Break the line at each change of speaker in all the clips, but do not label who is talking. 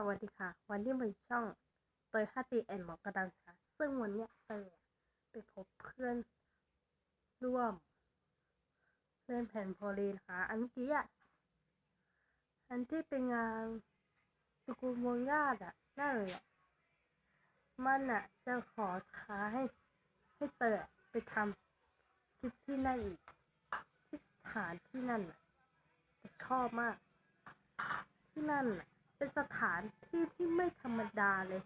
สวัสดีค่ะ วันนี้เป็นช่องเตยฮัตตีแอนหมอกระดังค่ะ ซึ่งวันเนี้ยเตยไปพบเพื่อนร่วมเพื่นแผ่นโพลีนะคะ อันเกี้อะอันที่เป็นงานตระกูลวงญาติอะนั่นเลยอะมันอะ จะขอท้าให้ให้เตยอไปทำคลิปที่นั่นอีกที่สถานที่นั่นอะชอบมาก ที่นั่นน่ะ เป็นสถานที่ที่ไม่ธรรมดาเลย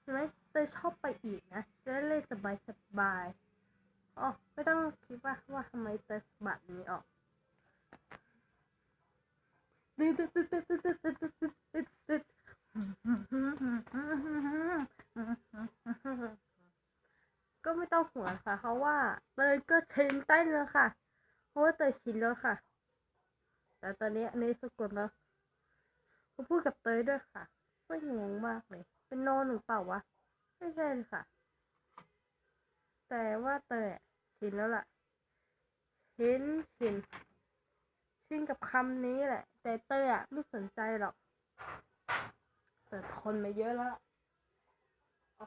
เห็นไหมเตยชอบไปอีกนะ จะได้เล่นสบายสบายอ๋อไม่ต้องคิดว่าว่าทำไมเตยสบัดนี้ออกตึ๊ดตึ๊ดตึ๊ดตึ๊ดตึ๊ดตึ๊ดตึ๊ดตึ๊ดตึ๊ดตึ๊ดก็ไม่ต้องห่วงค่ะ เพราะว่าเตยก็ชินเต้นแล้วค่ะ เพราะว่าเตยชินแล้วค่ะ แต่ตอนนี้อันนี้สะกดแล้ว เขาพูดกับเตยด้วยค่ะก็งงมากเลย เป็นโนหรือเปล่าวะ ไม่ใช่เลยค่ะ แต่ว่าเตยอะชินแล้วล่ะชินชินชินกับคำนี้แหละ แต่เตยอะไม่สนใจหรอกแต่ทนมาเยอะแล้วเอา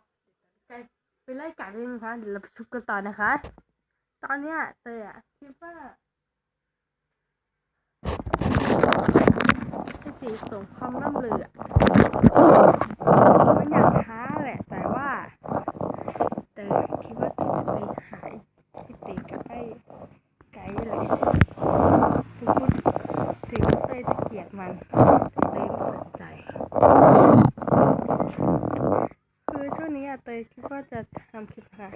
เดี๋ยวไปไล่กัดเลยนะคะเดี๋ยวเราชุบกันต่อนะคะ ตอนเนี้ยเตยอะคิดว่า ให้ สีสมความร่ำลือมันอยากท้าแหละ แต่ว่า แต่คิดว่าจะไปหายพี่ตีกับไอ้ไก่เลยถึงพูดถึงเต้จะเกลียดมันเต้ยไม่สนใจ คือช่วงนี้อะเตยคิดว่าจะทำคลิปค่ะ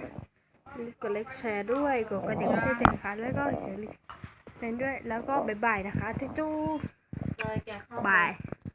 กดไลค์แชร์ด้วยกดกระดิ่งให้เต้ยนะคะแล้วก็เดี๋ยวเป็นด้วยแล้วก็บ๊ายบายนะคะจู Bye.